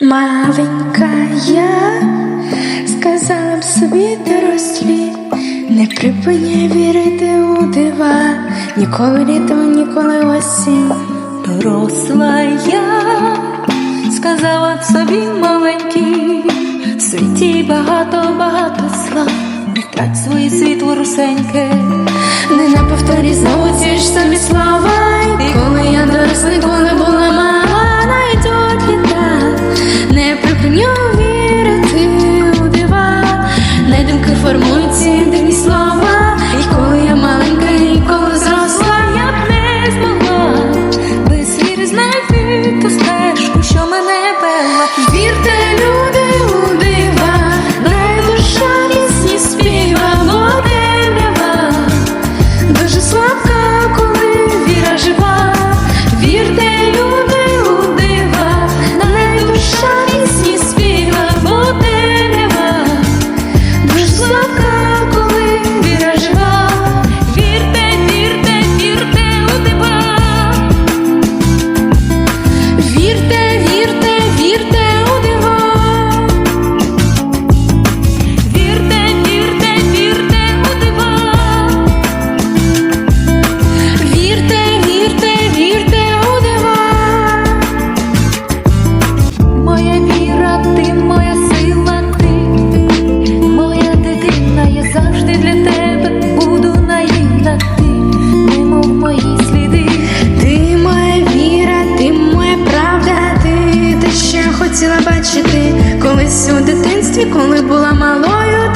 Маленька я сказала б собі дорослі, не припиняй вірити у дива, ніколи літо, ніколи осінь. Доросла я сказала б собі маленький, в світі багато, багато зла, не трать своє світло русеньке. Не на повторі знову ці ж самі слова. is my хотіла бачити колись у дитинстві, коли була малою.